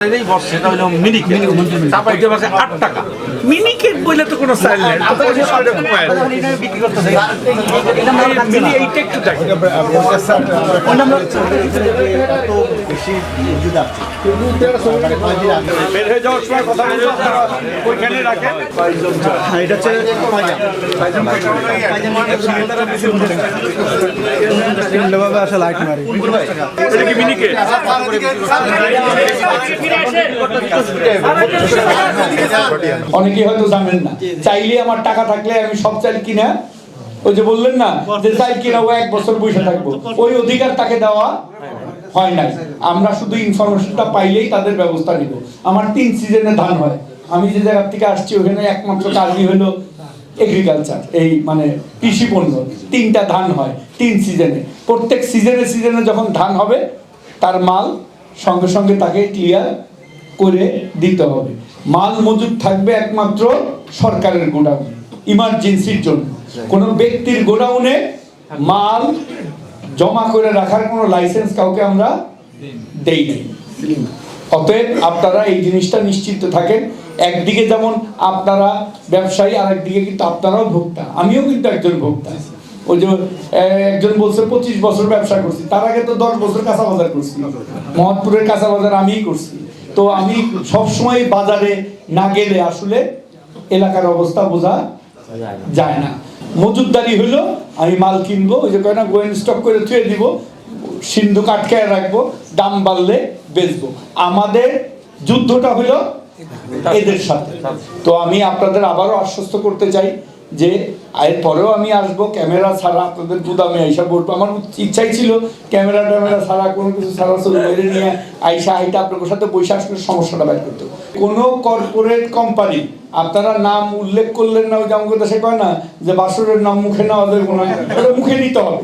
এই সেটা হলো তারপর এটা বসে আট টাকা। কেক তো কোনো নেই। কমায় মিনি এইটা একটু দেখেন বের হয়ে যাওয়ার সময় কথা বলব ওইখানে রাখেন। এটা হচ্ছে ভাবে লাইট মারি এটা কি মিনি কেক অনেকে হয়তো জানেন না। চাইলে আমার টাকা থাকলে আমি সব চাল কিনা, ওই যে বললেন না, যে চাই কিনা ও এক বছর বসে থাকব। ওই অধিকার তাকে দেওয়া হয় নাই। আমরা শুধু ইনফরমেশনটা পাইলেই তাদের ব্যবস্থা নিব। আমার তিন সিজনে ধান হয়। আমি যে জায়গা থেকে আসছি, ওখানে একমাত্র কাজই হলো এগ্রিকালচার এই মানে কৃষি পণ্য। তিনটা ধান হয় তিন সিজনে। প্রত্যেক সিজনে সিজনে যখন ধান হবে, তার মাল সঙ্গে সঙ্গে তাকে ক্লিয়ার করে দিতে হবে। মাল মজুদ থাকবে একমাত্র সরকারের গোডাউনে ইমার্জেন্সির জন্য। কোনো ব্যক্তির গোডাউনে মাল জমা করে রাখার কোনো লাইসেন্স কাউকে আমরা দেই নাই। অতএব আপনারা এই জিনিসটা নিশ্চিত থাকেন। একদিকে যেমন আপনারা ব্যবসায়ী, আরেকদিকে কিন্তু আপনারাও ভোক্তা। আমিও কিন্তু একজন ভোক্তা। ওই যে একজন বলছে, পঁচিশ বছর ব্যবসা করছি। তার আগে তো দশ বছর কাঁচা বাজার করছি। মহৎপুরের কাঁচা বাজার আমিই করছি। তো আমি সবসময় বাজারে না গেলে আসলে এলাকার অবস্থা বোঝা যায় না। হলো, আমি মাল কিনবো, ওই যে কয় না, গোয়েন স্টক করে থুয়ে দিব সিন্ধু কাটকায় রাখব, দাম বাড়লে বেচবো। আমাদের যুদ্ধটা হলো এদের সাথে। তো আমি আপনাদের আবারও আশ্বস্ত করতে চাই যে, এর পরেও আমি আসব, ক্যামেরা ছাড়া আপনাদের গুদামে আইসা বলব আমার ইচ্ছাই ছিল ক্যামেরা ট্যামেরা ছাড়া, কোনো কিছু ছাড়া চলে বাইরে নিয়ে আইসা, আইটা আপনাদের সাথে বৈশাখ সমস্যাটা বের করতে। কোনো কর্পোরেট কোম্পানি আপনারা নাম উল্লেখ করলেন না ওই যে আমাকে দেশে কয় না যে বাসুরের নাম মুখে নেওয়া যাবে না ওটা মুখে নিতে হবে।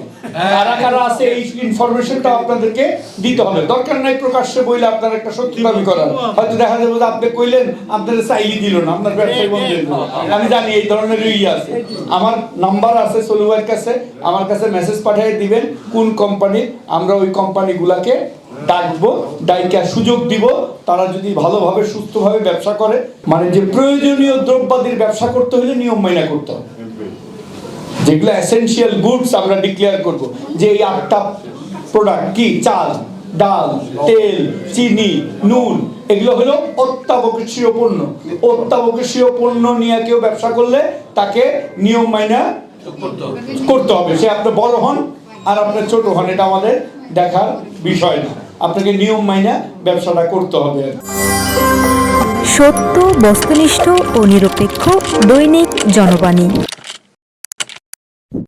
কারা কারা আছে এই ইনফরমেশনটা আপনাদেরকে দিতে হবে। দরকার নাই প্রকাশ্যে বইলে আপনার একটা সত্যি দাবি করার। হয়তো দেখা যাবে যে আপনি কইলেন আপনার চাইলি দিল না আপনার ব্যবসায়ী বন্ধ আমি জানি এই ধরনের ইয়ে আছে। আমার নাম্বার আছে সলুয়ার কাছে আমার কাছে মেসেজ পাঠিয়ে দিবেন কোন কোম্পানি আমরা ওই কোম্পানিগুলাকে ডাকবো, ডাইকা সুযোগ দিব, তারা যদি ভালোভাবে সুস্থভাবে ব্যবসা করে মানে যে প্রয়োজনীয় দ্রব্যাদির ব্যবসা করতে হলে নিয়ম মাইনা করতে হবে। যেগুলো এসেনশিয়াল গুডস আমরা ডিক্লেয়ার করব, যে এই আটটা প্রোডাক্ট কি? চাল, ডাল, তেল, চিনি, নুন, এগুলো হলো অত্যাবশ্যকীয় পণ্য। অত্যাবশ্যকীয় পণ্য নিয়ে কেউ ব্যবসা করলে তাকে নিয়ম মাইনা করতে হবে। সে আপনি বড় হন আর আপনার ছোট হন, এটা আমাদের দেখার বিষয় না। আপনাকে নিয়ম মাইনে ব্যবসাটা করতে হবে সত্য বস্তুনিষ্ঠ ও নিরপেক্ষ দৈনিক জনবাণী।